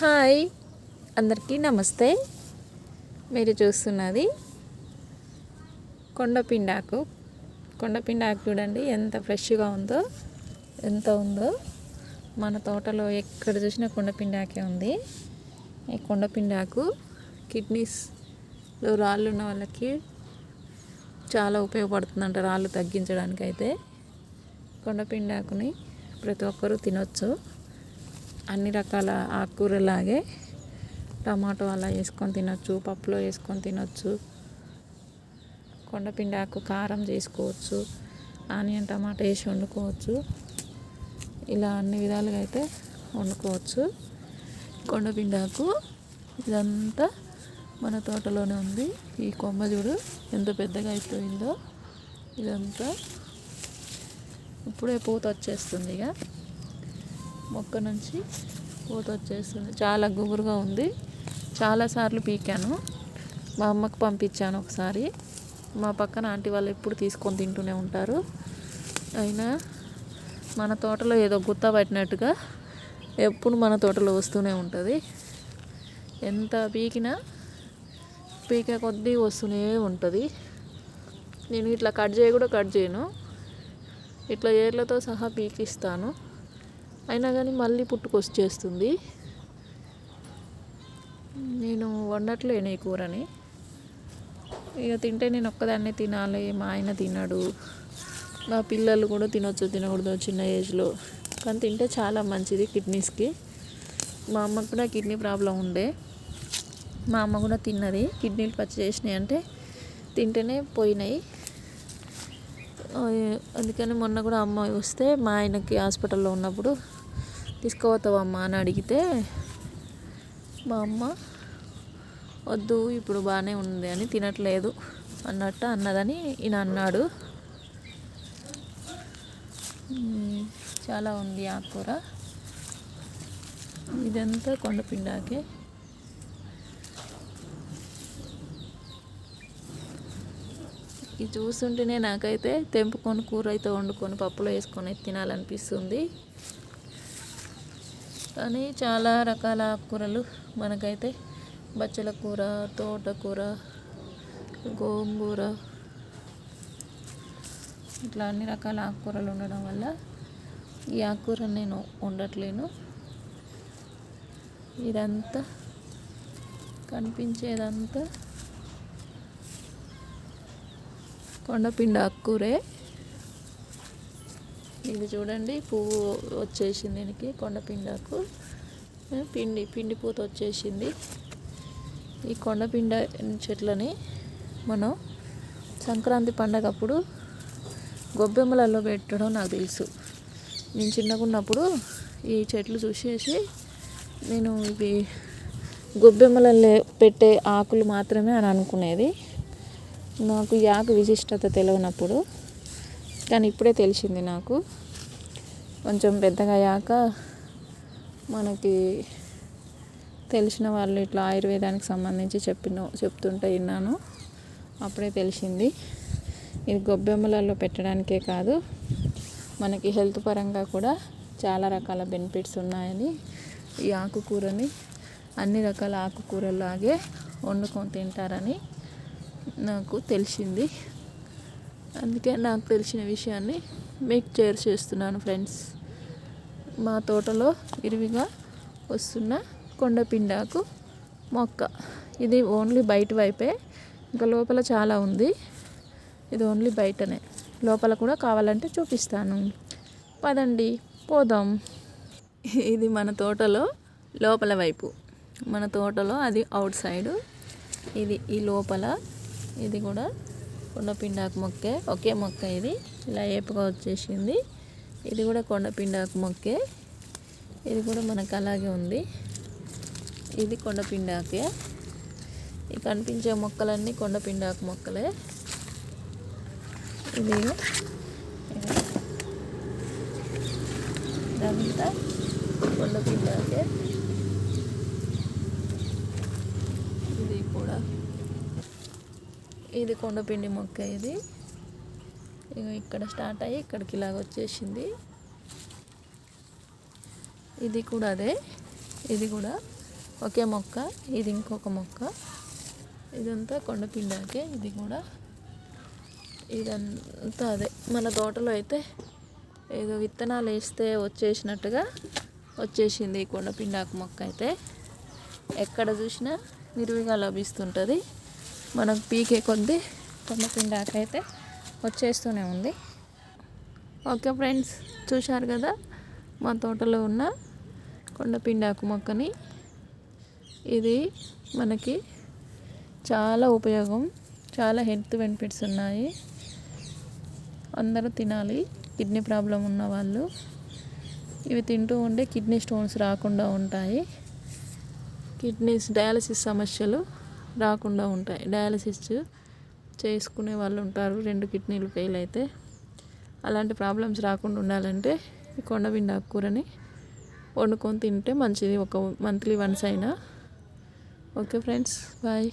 Hi అందరికీ నమస్తే. మీరు చూస్తున్నది కొండపిండాకు. కొండపిండాకు చూడండి ఎంత ఫ్రెష్గా ఉందో ఎంత ఉందో. మన తోటలో ఎక్కడ చూసినా కొండపిండాకే ఉంది. ఈ కొండపిండాకు కిడ్నీస్లో రాళ్ళు ఉన్న వాళ్ళకి చాలా ఉపయోగపడుతుందంట రాళ్ళు తగ్గించడానికి అయితే కొండపిండాకుని ప్రతి ఒక్కరూ తినొచ్చు. అన్ని రకాల ఆకుకూరలాగే టమాటో అలా వేసుకొని తినొచ్చు పప్పులో వేసుకొని తినొచ్చు కొండపిండి ఆకు కారం చేసుకోవచ్చు ఆనియన్ టమాటా వేసి వండుకోవచ్చు. ఇలా అన్ని విధాలుగా అయితే వండుకోవచ్చు. కొండపిండి ఆకు ఇదంతా మన తోటలోనే ఉంది. ఈ కొమ్మ చూడు ఎంత పెద్దగా అయిపోయిందో. ఇదంతా ఇప్పుడే పూత వచ్చేస్తుంది ఇక. మొక్క నుంచి పూత వచ్చేస్తుంది. చాలా గుబురుగా ఉంది. చాలాసార్లు పీకాను. మా అమ్మకు పంపించాను ఒకసారి. మా పక్కన ఆంటీ వాళ్ళు ఎప్పుడు తీసుకొని తింటూనే ఉంటారు. అయినా మన తోటలో ఏదో గుత్త పట్టినట్టుగా ఎప్పుడు మన తోటలో వస్తూనే ఉంటుంది. ఎంత పీకినా పీకే కొద్దీ వస్తూనే ఉంటుంది. నేను ఇట్లా కట్ చేయ కూడా కట్ చేయను. ఇట్లా ఏర్లతో సహా పీకిస్తాను. అయినా కానీ మళ్ళీ పుట్టుకొచ్చేస్తుంది. నేను వండట్లేను ఈ కూరని. ఇక తింటే నేను ఒక్కదాన్నే తినాలి మా ఆయన తినడు మా పిల్లలు కూడా తినొచ్చు తినకూడదు చిన్న ఏజ్లో. కానీ తింటే చాలా మంచిది కిడ్నీస్కి. మా అమ్మకు కూడా కిడ్నీ ప్రాబ్లం ఉండే. మా అమ్మ కూడా తిన్నది కిడ్నీలు పచ్చి చేసినాయి అంటే తింటేనే పోయినాయి. అందుకని మొన్న కూడా అమ్మ వస్తే మా ఆయనకి హాస్పిటల్లో ఉన్నప్పుడు తీసుకుపోతావమ్మా అని అడిగితే మా అమ్మ వద్దు ఇప్పుడు బాగానే ఉంది అని తినట్లేదు అన్నట్టు అన్నదని ఈయన అన్నాడు. చాలా ఉంది ఆకుకూర ఇదంతా కొండపిండాకే. ఇది చూస్తుంటేనే నాకైతే తెంపుకొని కూర అయితే వండుకొని పప్పులో వేసుకొని తినాలనిపిస్తుంది. కానీ చాలా రకాల ఆకుకూరలు మనకైతే బచ్చల కూర తోటకూర గోంగూర ఇట్లా అన్ని రకాల ఆకుకూరలు ఉండడం వల్ల ఈ ఆకుకూర నేను వండట్లేను. ఇదంతా కనిపించేదంతా కొండపిండి ఆకుకూరే ఇది చూడండి పువ్వు వచ్చేసింది దీనికి కొండపిండాకు. పిండి పిండి పూత వచ్చేసింది. ఈ కొండపిండ చెట్లని మనం సంక్రాంతి పండగప్పుడు గొబ్బెమ్మలలో పెట్టడం నాకు తెలుసు. నేను చిన్నగా ఉన్నప్పుడు ఈ చెట్లు చూసేసి నేను ఇవి గొబ్బెమ్మలలో పెట్టే ఆకులు మాత్రమే అని అనుకునేది. నాకు యాక్ విశిష్టత తెలియనప్పుడు కానీ ఇప్పుడే తెలిసింది నాకు. కొంచెం పెద్దగా అయ్యాక మనకి తెలిసిన వాళ్ళు ఇట్లా ఆయుర్వేదానికి సంబంధించి చెప్పిన చెప్తుంటే విన్నాను. అప్పుడే తెలిసింది. ఇది గొబ్బెమ్మలలో పెట్టడానికే కాదు మనకి హెల్త్ పరంగా కూడా చాలా రకాల బెనిఫిట్స్ ఉన్నాయని ఈ ఆకుకూరని అన్ని రకాల ఆకుకూరలాగే వండుకొని తింటారని నాకు తెలిసింది. అందుకే నాకు తెలిసిన విషయాన్ని మీకు షేర్ చేస్తున్నాను ఫ్రెండ్స్. మా తోటలో విరివిగా వస్తున్న కొండపిండాకు మొక్క. ఇది ఓన్లీ బయట వైపే ఇంకా లోపల చాలా ఉంది. ఇది ఓన్లీ బయటనే. లోపల కూడా కావాలంటే చూపిస్తాను. పదండి పోదాం. ఇది మన తోటలో లోపల వైపు. మన తోటలో అది అవుట్ సైడ్. ఇది ఈ లోపల ఇది కూడా కొండపిండాకు మొక్కే ఒకే మొక్క ఇది. ఇలా ఏపుగా వచ్చేసింది. ఇది కూడా కొండపిండాకు మొక్కే. ఇది కూడా మనకు అలాగే ఉంది. ఇది కొండపిండాకే. ఈ కనిపించే మొక్కలన్నీ కొండపిండాకు మొక్కలే. ఇది ఇదంతా కొండపిండాకే ఇది కూడా ఇది కొండపిండి మొక్క ఇది. ఇక ఇక్కడ స్టార్ట్ అయ్యి ఇక్కడికి ఇలాగ వచ్చేసింది. ఇది కూడా అదే. ఇది కూడా ఒకే మొక్క ఇది ఇంకొక మొక్క. ఇదంతా కొండపిండాకే ఇది కూడా ఇదంతా అదే. మన తోటలో అయితే ఏదో విత్తనాలు వేస్తే వచ్చేసినట్టుగా వచ్చేసింది ఈ కొండపిండాకు మొక్క అయితే. ఎక్కడ చూసినా విరివిగా లభిస్తుంటుంది. మనకు పీకే కొద్దీ కొండపిండాకు అయితే వచ్చేస్తూనే ఉంది. ఓకే ఫ్రెండ్స్ చూశారు కదా? మా తోటలో ఉన్న కొండపిండాకు మొక్కని. ఇది మనకి చాలా ఉపయోగం చాలా హెల్త్ బెనిఫిట్స్ ఉన్నాయి. అందరూ తినాలి కిడ్నీ ప్రాబ్లం ఉన్న వాళ్ళు. ఇవి తింటూ ఉంటే కిడ్నీ స్టోన్స్ రాకుండా ఉంటాయి. కిడ్నీస్ డయాలసిస్ సమస్యలు రాకుండా ఉంటాయి. డయాలసిస్ చేసుకునే వాళ్ళు ఉంటారు. రెండు కిడ్నీలు ఫెయిల్ అయితే అలాంటి ప్రాబ్లమ్స్ రాకుండా ఉండాలంటే ఈ కొండబిండ కూరని వండుకొని తింటే మంచిది. ఒక మంత్లీ వన్స్ అయినా. Okay friends bye.